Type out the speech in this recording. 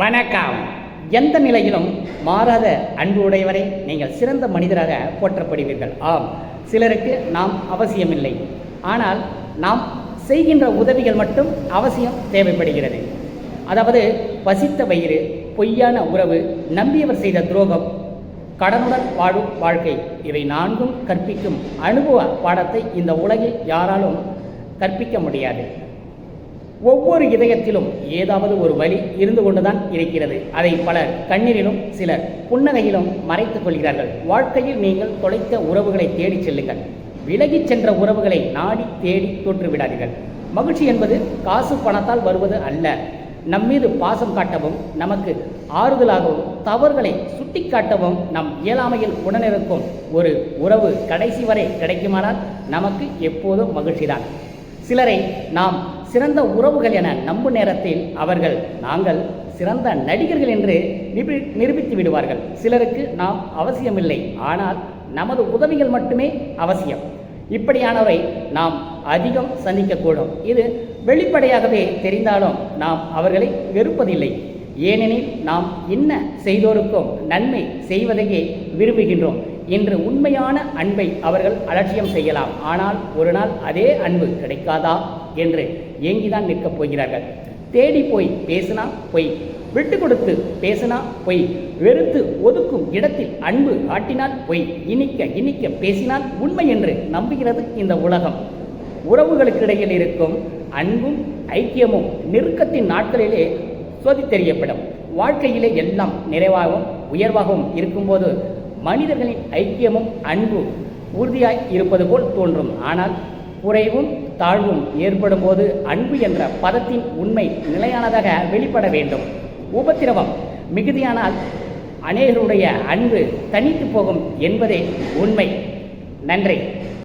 வணக்கம். எந்த நிலையிலும் மாறாத அன்பு உடையவரை நீங்கள் சிறந்த மனிதராக போற்றப்படுவீர்கள். ஆம் சிலருக்கு நாம் அவசியமில்லை. ஆனால் நாம் செய்கின்ற உதவிகள் மட்டும் அவசியம் தேவைப்படுகிறது. அதாவது பசித்த வயிறு பொய்யான உறவு நம்பியவர் செய்த துரோகம் கடனுடன் வாழும் வாழ்க்கை இவை நான்கும் கற்பிக்கும் அனுபவ பாடத்தை இந்த உலகில் யாராலும் கற்பிக்க முடியாது. ஒவ்வொரு இதயத்திலும் ஏதாவது ஒரு வழி இருந்து கொண்டுதான் இருக்கிறது. அதை பலர் கண்ணீரிலும் சிலர் புன்னகையிலும் மறைத்துக் கொள்கிறார்கள். வாழ்க்கையில் நீங்கள் தொலைத்த உறவுகளை தேடிச் செல்லுங்கள். விலகிச் சென்ற உறவுகளை நாடி தேடி தோற்றுவிடாதீர்கள் மகிழ்ச்சி என்பது காசு பணத்தால் வருவது அல்ல. நம்மீது பாசம் காட்டவும் நமக்கு ஆறுதலாகவும் தவறுகளை சுட்டிக்காட்டவும் நம் இயலாமையில் உடனிருக்கும் ஒரு உறவு கடைசி வரை கிடைக்குமானால் நமக்கு எப்போதும் மகிழ்ச்சிதான். சிலரை நாம் சிறந்த உறவுகள் என நம்பும் நேரத்தில் அவர்கள் நாங்கள் சிறந்த நடிகர்கள் என்று நிரூபி நிரூபித்து விடுவார்கள். சிலருக்கு நாம் அவசியமில்லை ஆனால் நமது உதவிகள் மட்டுமே அவசியம். இப்படியானவரை நாம் அதிகம் சந்திக்கக்கூடும். இது வெளிப்படையாகவே தெரிந்தாலும் நாம் அவர்களை வெறுப்பதில்லை. ஏனெனில் நாம் என்ன செய்தோருக்கும் நன்மை செய்வதையே விரும்புகின்றோம். இன்று உண்மையான அன்பை அவர்கள் அலட்சியம் செய்யலாம். ஆனால் ஒரு நாள் அதே அன்பு கிடைக்காதா என்று ஏங்கிதான் நிற்கப் போகிறார்கள். தேடி போய் பேசினா பொய் விட்டு கொடுத்து பேசினா பொய் வெறுத்து ஒதுக்கும் இடத்தில் அன்பு காட்டினால் பொய் இனிக்க இனிக்க பேசினால் உண்மை என்று நம்புகிறது இந்த உலகம். உறவுகளுக்கிடையில் இருக்கும் அன்பும் ஐக்கியமும் நெருக்கத்தின் நாட்களிலே சோதித்தெறியப்படும். வாழ்க்கையிலே எல்லாம் நிறைவாகவும் உயர்வாகவும் இருக்கும்போது மனிதர்களின் ஐக்கியமும் அன்பும் உறுதியாய் இருப்பது போல் தோன்றும். ஆனால் குறைவும் தாழ்வும் ஏற்படும் போது அன்பு என்ற பதத்தின் உண்மை நிலையானதாக வெளிப்பட வேண்டும். உபத்திரவம் மிகுதியானால் அநேகருடைய அன்பு தனித்து போகும் என்பதே உண்மை. நன்றி.